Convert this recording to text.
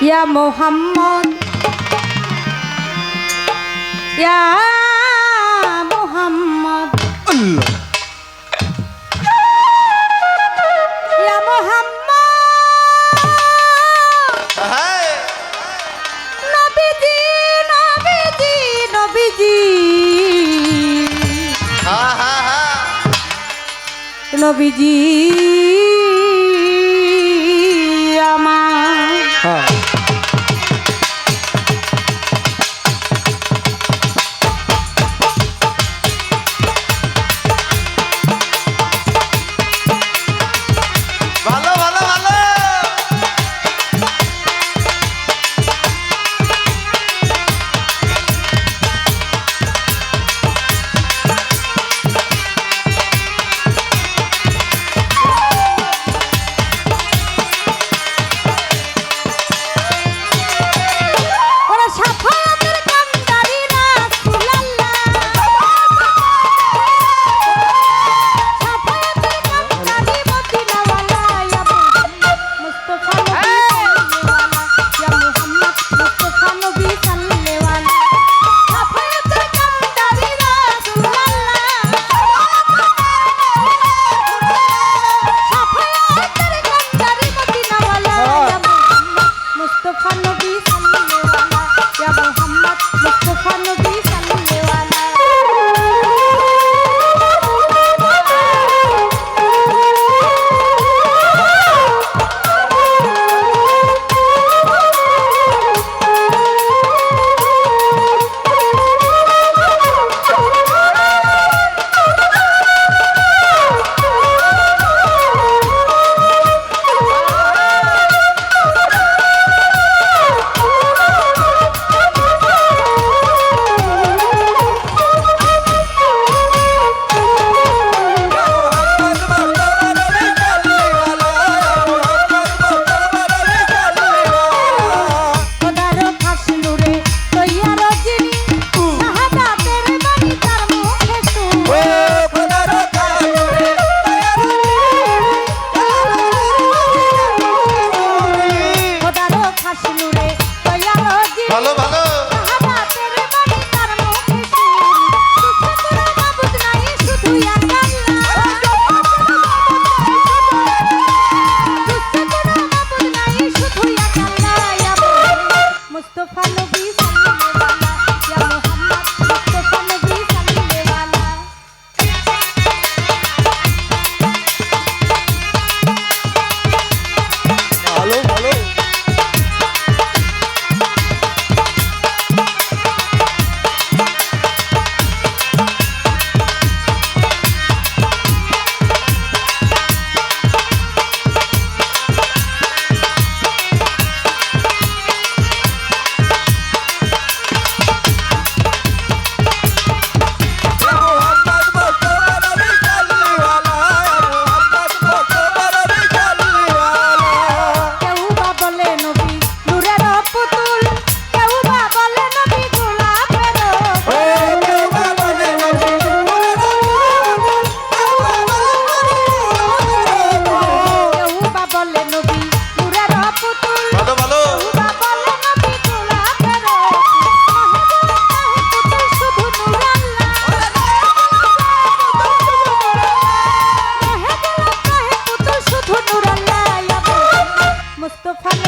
ইয়া মোহাম্মদ। ইয়া মোহাম্মদ। আল্লাহ। ইয়া মোহাম্মদ। নবীজি নবীজি নবীজি। নবীজি। তোফানে